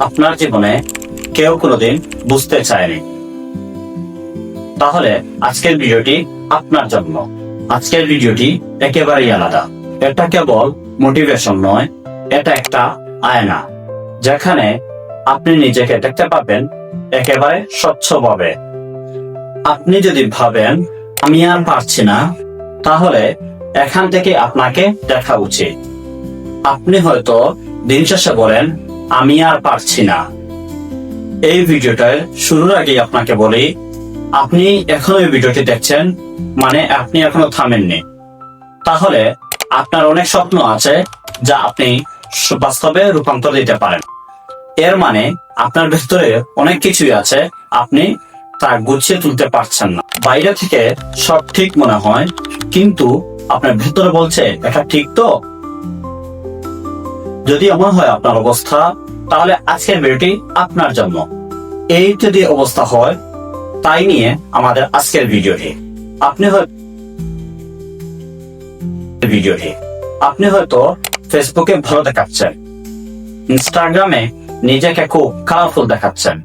আপনার জীবনে কেউ কোনোদিন বুঝতে চায়নি। তাহলে আজকের ভিডিওটি আপনার জন্য। আজকের ভিডিওটি একেবারেই আলাদা। এটা কেবল মোটিভেশন নয়, এটা একটা আয়না, যেখানে আপনি নিজেকে দেখতে পাবেন একেবারে স্বচ্ছভাবে। আপনি যদি ভাবেন, আমি আর পারছি না, তাহলে এখান থেকে আপনাকে দেখা উচিত। আপনি হয়তো দিন শেষে বলেন আমি আর পারছি না। এই ভিডিওটার শুরুর আগে আপনাকে বলি, আপনি এখনও এই ভিডিওটি দেখছেন মানে আপনি এখনও থামেননি। তাহলে আপনার অনেক স্বপ্ন আছে যা আপনি বাস্তবে রূপান্তর দিতে পারেন। এর মানে আপনার ভেতরে অনেক কিছুই আছে, আপনি তা গুছিয়ে তুলতে পারছেন না। বাইরে থেকে সব ঠিক মনে হয়, কিন্তু আপনার ভেতরে বলছে, এটা ঠিক তো? যদি এমন হয় আপনার অবস্থা, তাহলে আজকের ভিডিওটি আপনার জন্য। এই যদি অবস্থা হয়, তাই নিয়ে আমাদের আজকের ভিডিওটি। আপনি হয়তো ভিডিওটি। আপনি হয়তো ফেসবুকে ভালো দেখাচ্ছেন। ইনস্টাগ্রামে নিজেকে খুব কালারফুল দেখাচ্ছেন।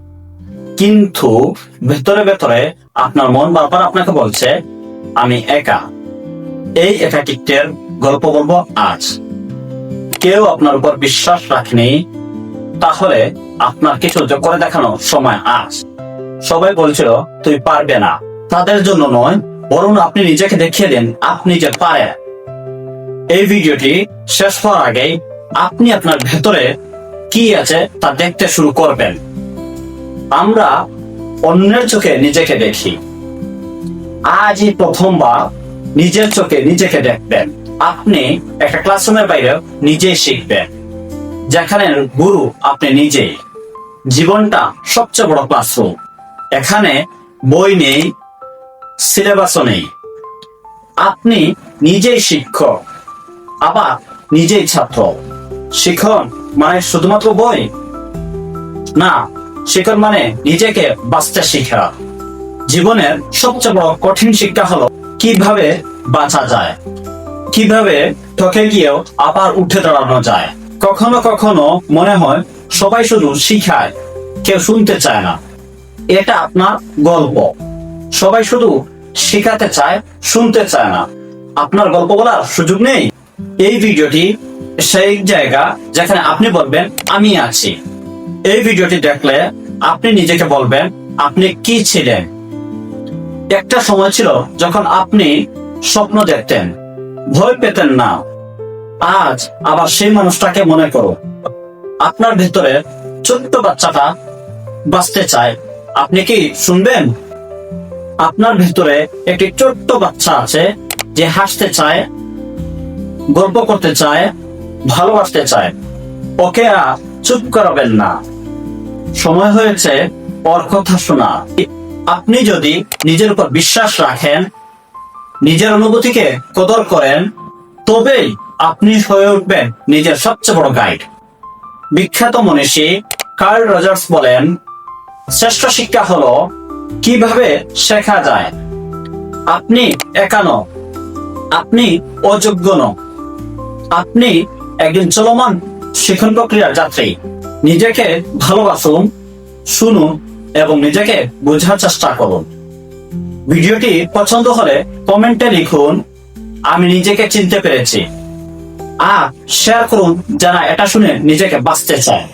কিন্তু ভেতরে ভেতরে আপনার মন বারবার আপনাকে বলছে, আমি একা। এই একাকিত্বের গল্প বলব আজ। কেউ আপনার উপর বিশ্বাস রাখেনি, তাহলে আপনার কিছু করে দেখানোর সময় আজ সবাই বলছিল, তুই পারবে না। তাদের জন্য নয়, বরং আপনি নিজেকে দেখিয়ে দেন, আপনি যে পারেন এই ভিডিওটি শেষ হওয়ার আগেই আপনি আপনার ভেতরে কি আছে তা দেখতে শুরু করবেন। আমরা অন্যের চোখে নিজেকে দেখি। আজই প্রথমবার নিজের চোখে নিজেকে দেখবেন। আপনি একটা ক্লাসরুমের বাইরে নিজেই শিখবেন। যেখানে গুরু আপনি নিজেই। জীবনটা সবচেয়ে বড় ক্লাসরুম এখানে বই নেই সিলেবাসও নেই। আপনি নিজেই শিক্ষক, আবার নিজেই ছাত্র। শিখন মানে শুধুমাত্র বই? না শিখন মানে নিজেকে বাঁচতে শিখা। জীবনের সবচেয়ে বড় কঠিন শিক্ষা হলো কীভাবে বাঁচা যায়। কীভাবে ঠকে গিয়েও আবার উঠে দাঁড়ানো যায়? কখনো কখনো মনে হয় সবাই শুধু শিখায়, কেউ শুনতে চায় না। এটা আপনার গল্প। সবাই শুধু শেখাতে চায়, শুনতে চায় না। আপনার গল্প বলার সুযোগ নেই? এই ভিডিওটি সেই জায়গা যেখানে আপনি বলবেন, আমি আছি। এই ভিডিওটি দেখলে আপনি নিজেকে বলবেন, আপনি কি ছিলেন? একটা সময় ছিল যখন আপনি স্বপ্ন দেখতেন। ভয় পেতেন না। আজ আবার সেই মানুষটাকে মনে করো। আপনার ভেতরে ছোট্ট বাচ্চাটা বাঁচতে চায়। আপনি কি শুনবেন? আপনার ভেতরে একটি ছোট্ট বাচ্চা আছে যে হাসতে চায়, গল্প করতে চায়, ভালোবাসতে চায়। ওকে আর চুপ করাবেন না। সময় হয়েছে ওর কথা শোনা। আপনি যদি নিজের উপর বিশ্বাস রাখেন নিজের অনুভূতিকে কদর করেন, তবেই আপনি হয়ে উঠবেন নিজের সবচেয়ে বড় গাইড বিখ্যাত মনীষী কার্ল রজার্স বলেন, শ্রেষ্ঠ শিক্ষা হলো কীভাবে শেখা যায়। আপনি একানো আপনি অযোগ্য ন আপনি একজন চলমান শিখন প্রক্রিয়ার যাত্রী। নিজেকে ভালোবাসুন, শুনুন এবং নিজেকে বোঝার চেষ্টা করুন। ভিডিওটি পছন্দ হলে কমেন্টে লিখুন, আমি নিজেকে চিনতে পেরেছি। আর শেয়ার করুন যারা এটা শুনে নিজেকে বাঁচতে চায়।